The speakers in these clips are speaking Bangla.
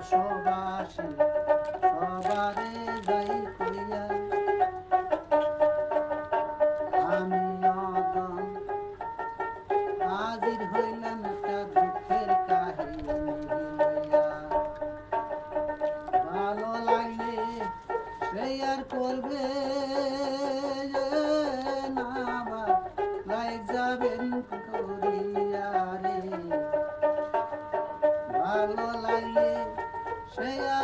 দেশবাসী সবারে যাই কইয়া আমি অদম হাজির দুঃখের কাহিনী ভালো লাগলে সেই করবে।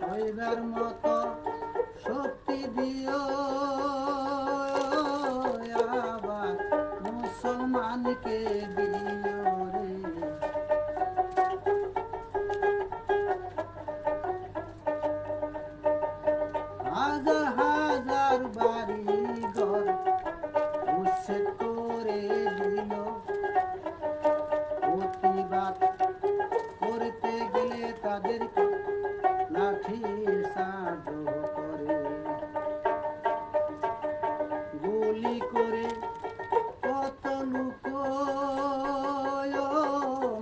শৈবের মতো শক্তি দিও। মুসলমানকে দিও রে। হাজার হাজার বাড়ি ঘর করে তাদেরকে লাঠির সাহায্য করে। গুলি করে কত লোক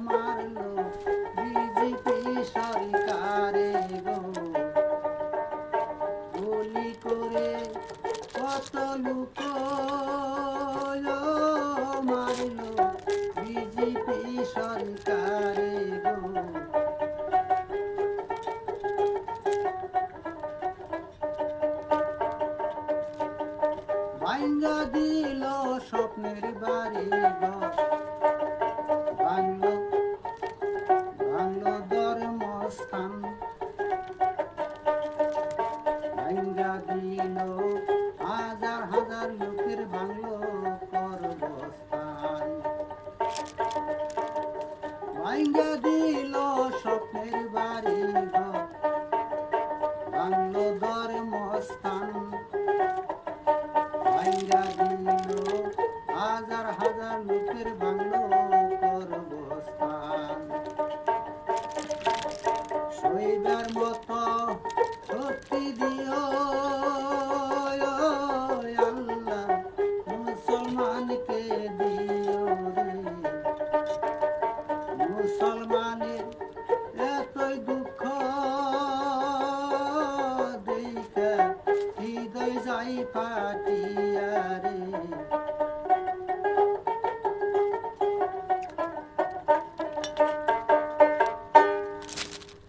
মারলো বিজেপি সরকারে গো। গুলি করে কত লোক মারল বিজেপি সরকারে ভাঙ্গা দিল স্বপ্নের বাড়ি ঘর ধর্মস্থান। ভাঙ্গা দিল, হাজার হাজার লোকের ভাঙলো কর্মস্থান ভাঙ্গা দিল হাজার হাজার লোকের ভাঙলো কর্মস্থান শৈবার মতো ফাটিয়া